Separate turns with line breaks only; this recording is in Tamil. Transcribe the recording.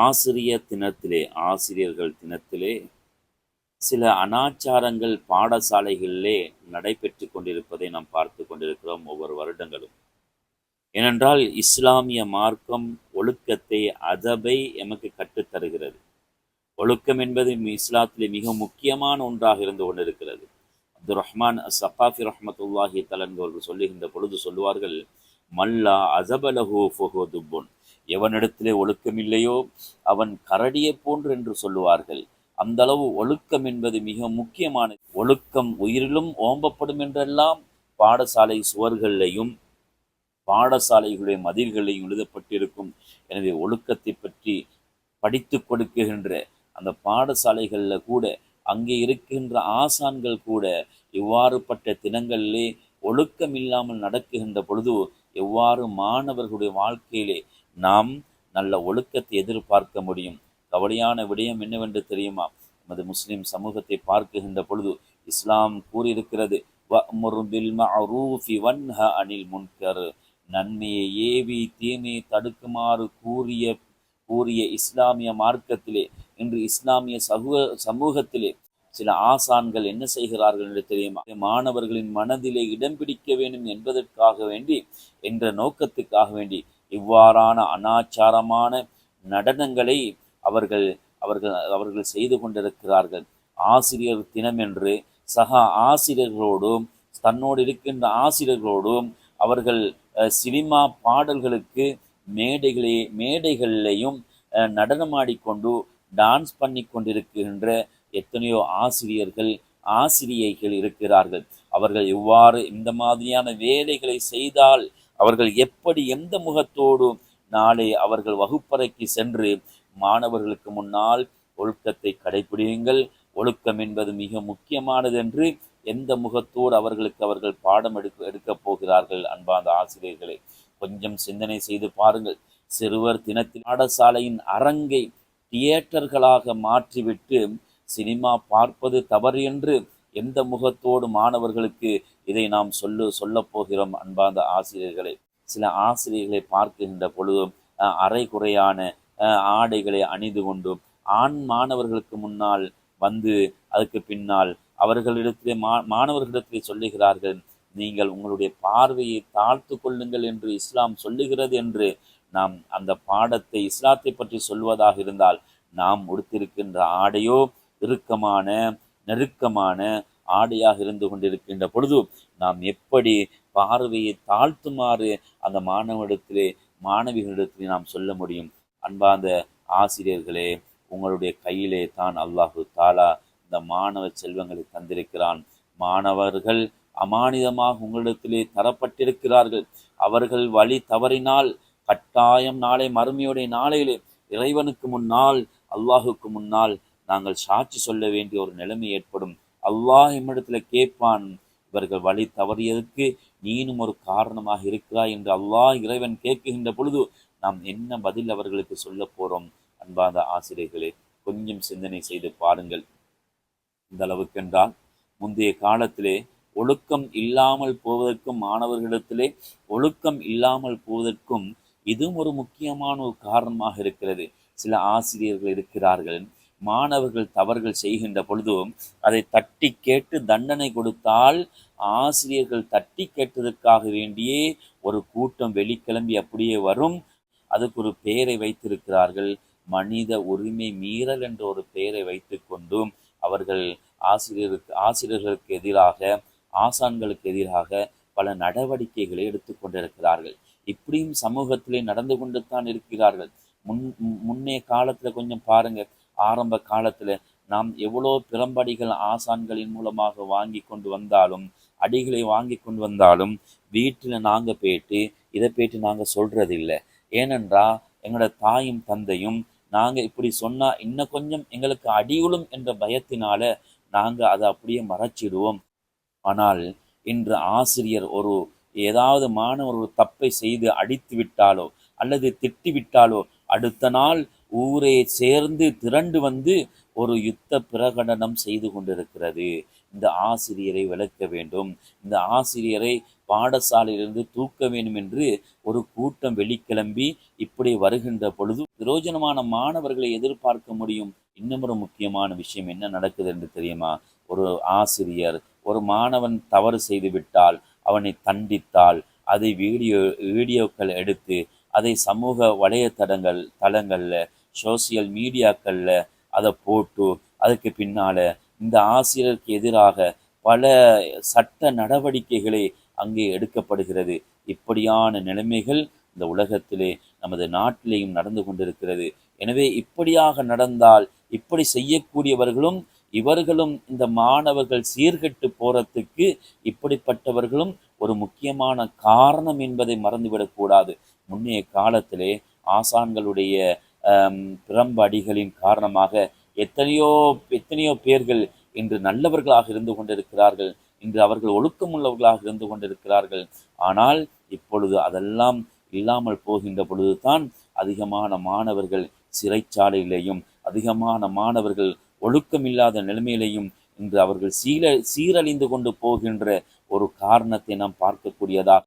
ஆசிரியர் தினத்திலே ஆசிரியர்கள் தினத்திலே சில அனாச்சாரங்கள் பாடசாலைகளிலே நடைபெற்று கொண்டிருப்பதை நாம் பார்த்து கொண்டிருக்கிறோம் ஒவ்வொரு வருடங்களும். ஏனென்றால் இஸ்லாமிய மார்க்கம் ஒழுக்கத்தை அதபை எமக்கு கற்றுத்தருகிறது ஒழுக்கம் என்பது இஸ்லாத்திலே மிக முக்கியமான ஒன்றாக இருந்து கொண்டிருக்கிறது. அப்துல் ரஹ்மான் சஃபாஃபி ரஹமத்துல்லாஹி தலன் அவர்கள் சொல்லுகின்ற பொழுது சொல்லுவார்கள் மல்லா அசபலஹூ ஃபொஹோ துப்புன். எவனிடத்திலே ஒழுக்கம் இல்லையோ அவன் கரடியை போன்று என்று சொல்லுவார்கள். அந்த அளவு ஒழுக்கம் என்பது மிக முக்கியமானது. ஒழுக்கம் உயிரிலும் ஓம்பப்படும் என்றெல்லாம் பாடசாலை சுவர்களையும் பாடசாலைகளுடைய மதில்களையும் எழுதப்பட்டிருக்கும். எனவே ஒழுக்கத்தை பற்றி படித்து கொடுக்குகின்ற அந்த பாடசாலைகளில் கூட அங்கே இருக்கின்ற ஆசான்கள் கூட இவ்வாறுபட்ட தினங்களிலே ஒழுக்கம் இல்லாமல் நடக்குகின்ற பொழுது எவ்வாறு மாணவர்களுடைய வாழ்க்கையிலே நாம் நல்ல ஒழுக்கத்தை எதிர்பார்க்க முடியும். கவலையான விடயம் என்னவென்று தெரியுமா? நமது முஸ்லிம் சமூகத்தை பார்க்குகின்ற பொழுது இஸ்லாம் கூறியிருக்கிறது அனில் முன்கர் நன்மையை ஏவி தீமையை தடுக்குமாறு கூறிய கூறிய இஸ்லாமிய மார்க்கத்திலே இன்று இஸ்லாமிய சமூக சமூகத்திலே சில ஆசான்கள் என்ன செய்கிறார்கள் என்று தெரியுமா? மாணவர்களின் மனதிலே இடம் பிடிக்க வேண்டும் என்பதற்காக வேண்டி என்ற நோக்கத்துக்காக வேண்டி இவ்வாறான அனாச்சாரமான நடனங்களை அவர்கள் அவர்கள் அவர்கள் செய்து கொண்டிருக்கிறார்கள். ஆசிரியர் தினம் என்று சக ஆசிரியர்களோடும் தன்னோடு இருக்கின்ற ஆசிரியர்களோடும் அவர்கள் சினிமா பாடல்களுக்கு மேடைகளே மேடைகளிலையும் நடனமாடிக்கொண்டு டான்ஸ் பண்ணி கொண்டிருக்கின்ற எத்தனையோ ஆசிரியர்கள் ஆசிரியைகள் இருக்கிறார்கள். அவர்கள் எவ்வாறு இந்த மாதிரியான வேலைகளை செய்தால் அவர்கள் எப்படி எந்த முகத்தோடும் நாளை அவர்கள் வகுப்பறைக்கு சென்று மாணவர்களுக்கு முன்னால் ஒழுக்கத்தை கடைபிடியுங்கள். ஒழுக்கம் என்பது மிக முக்கியமானது என்று எந்த முகத்தோடு அவர்களுக்கு அவர்கள் பாடம் எடுக்க எடுக்கப் போகிறார்கள் அன்பாந்த ஆசிரியர்களை. கொஞ்சம் சிந்தனை செய்து பாருங்கள். சிறுவர் தினத்தில் பாடசாலையின் அரங்கை தியேட்டர்களாக மாற்றிவிட்டு சினிமா பார்ப்பது தவறு என்று எந்த முகத்தோடு மாணவர்களுக்கு இதை நாம் சொல்லு சொல்லப் போகிறோம் அன்பார்ந்த ஆசிரியர்களை? சில ஆசிரியர்களை பார்க்கின்ற பொழுதும் அரை குறையான ஆடைகளை அணிந்து கொண்டும் ஆண் மாணவர்களுக்கு முன்னால் வந்து அதுக்கு பின்னால் அவர்களிடத்திலே மா மாணவர்களிடத்திலே சொல்லுகிறார்கள் நீங்கள் உங்களுடைய பார்வையை தாழ்த்து கொள்ளுங்கள் என்று இஸ்லாம் சொல்லுகிறது என்று நாம் அந்த பாடத்தை இஸ்லாத்தை பற்றி சொல்வதாக இருந்தால் நாம் உடுத்திருக்கின்ற ஆடையோ இறுக்கமான நெருக்கமான ஆடையாக இருந்து கொண்டிருக்கின்ற பொழுது நாம் எப்படி பார்வையை தாழ்த்துமாறு அந்த மாணவனிடத்திலே மாணவிகளிடத்திலே நாம் சொல்ல முடியும்? அன்பார்ந்த ஆசிரியர்களே உங்களுடைய கையிலே தான் அல்லாஹு தாலா இந்த மாணவ செல்வங்களை தந்திருக்கிறான். மாணவர்கள் அமானிதமாக உங்களிடத்திலே தரப்பட்டிருக்கிறார்கள். அவர்கள் வழி தவறினால் கட்டாயம் நாளை மறுமையுடைய நாளையிலே இறைவனுக்கு முன்னால் அல்லாஹுக்கு முன்னால் நாங்கள் சாட்சி சொல்ல வேண்டிய ஒரு நிலைமை ஏற்படும். அல்லாஹ் எம்மிடத்துல கேட்பான் இவர்கள் வழி தவறியதற்கு நீனும் ஒரு காரணமாக இருக்கிறாய் என்று அல்லாஹ் இறைவன் கேட்குகின்ற பொழுது நாம் என்ன பதில் அவர்களுக்கு சொல்ல போறோம்? அன்பாத ஆசிரியர்களே கொஞ்சம் சிந்தனை செய்து பாருங்கள். இந்த அளவுக்கென்றால் முந்தைய காலத்திலே ஒழுக்கம் இல்லாமல் போவதற்கும் மாணவர்களிடத்திலே ஒழுக்கம் இல்லாமல் போவதற்கும் இதுவும் ஒரு முக்கியமான ஒரு காரணமாக இருக்கிறது. சில ஆசிரியர்கள் இருக்கிறார்கள். மாணவர்கள் தவறுகள் செய்கின்ற பொழுதும் அதை தட்டி கேட்டு தண்டனை கொடுத்தால் ஆசிரியர்கள் தட்டி கேட்டதற்காக வேண்டியே ஒரு கூட்டம் வெளிக்கிளம்பி அப்படியே வரும். அதுக்கு ஒரு பெயரை வைத்திருக்கிறார்கள். மனித உரிமை மீறல் என்ற ஒரு பெயரை வைத்துக்கொண்டும் அவர்கள் ஆசிரியருக்கு ஆசிரியர்களுக்கு எதிராக ஆசான்களுக்கு எதிராக பல நடவடிக்கைகளை எடுத்துக்கொண்டிருக்கிறார்கள் இப்படியும் சமூகத்திலே நடந்து கொண்டு தான் இருக்கிறார்கள். முன் முன்னே காலத்தில் கொஞ்சம் பாருங்கள் ஆரம்ப காலத்தில் நாம் எவ்வளோ பிறம்படிகள் ஆசான்களின் மூலமாக வாங்கி கொண்டு வந்தாலும் அடிகளை வாங்கி கொண்டு வந்தாலும் வீட்டில் நாங்கள் போயிட்டு இதை போயிட்டு நாங்கள் சொல்கிறதில்லை ஏனென்றால் எங்களோட தாயும் தந்தையும் நாங்கள் இப்படி சொன்னால் இன்னும் கொஞ்சம் எங்களுக்கு அடியுளும் என்ற பயத்தினால நாங்கள் அதை அப்படியே மறைச்சிடுவோம். ஆனால் இன்று ஆசிரியர் ஒரு ஏதாவது மாணவர் ஒரு தப்பை செய்து அடித்து விட்டாலோ அல்லது திட்டி விட்டாலோ அடுத்த நாள் ஊரே சேர்ந்து திரண்டு வந்து ஒரு யுத்த பிரகடனம் செய்து கொண்டிருக்கிறது. இந்த ஆசிரியரை விளக்க வேண்டும். இந்த ஆசிரியரை பாடசாலையிலிருந்து தூக்க வேண்டும் என்று ஒரு கூட்டம் வெளிக்கிளம்பி இப்படி வருகின்ற பொழுது பிரயோஜனமான மாணவர்களை எதிர்பார்க்க முடியும். இன்னும் ஒரு முக்கியமான விஷயம் என்ன நடக்குது என்று தெரியுமா? ஒரு ஆசிரியர் ஒரு மாணவன் தவறு செய்து விட்டால் அவனை தண்டித்தால் அதை வீடியோ வீடியோக்கள் எடுத்து அதை சமூக வலையதடங்கள் தளங்களில் சோசியல் மீடியாக்களில் அதை போட்டு அதுக்கு பின்னால இந்த ஆசிரியருக்கு எதிராக பல சட்ட நடவடிக்கைகளை அங்கே எடுக்கப்படுகிறது. இப்படியான நிலைமைகள் இந்த உலகத்திலே நமது நாட்டிலேயும் நடந்து கொண்டிருக்கிறது. எனவே இப்படியாக நடந்தால் இப்படி செய்யக்கூடியவர்களும் இவர்களும் இந்த மாணவர்கள் சீர்கெட்டு போறதுக்கு இப்படிப்பட்டவர்களும் ஒரு முக்கியமான காரணம் என்பதை மறந்துவிடக்கூடாது. முன்னைய காலத்திலே ஆசான்களுடைய பிரம்ப அடிகளின் காரணமாக எத்தனையோ எத்தனையோ பேர்கள் இன்று நல்லவர்களாக இருந்து கொண்டிருக்கிறார்கள் இன்று அவர்கள் ஒழுக்கமுள்ளவர்களாக இருந்து கொண்டிருக்கிறார்கள். ஆனால் இப்பொழுது அதெல்லாம் இல்லாமல் போகின்ற பொழுதுதான் அதிகமான மாணவர்கள் சிறைச்சாலையிலேயும் அதிகமான மாணவர்கள் ஒழுக்கமில்லாத நிலைமையிலேயும் இன்று அவர்கள் சீர சீரழிந்து கொண்டு போகின்ற ஒரு காரணத்தை நாம் பார்க்கக்கூடியதாக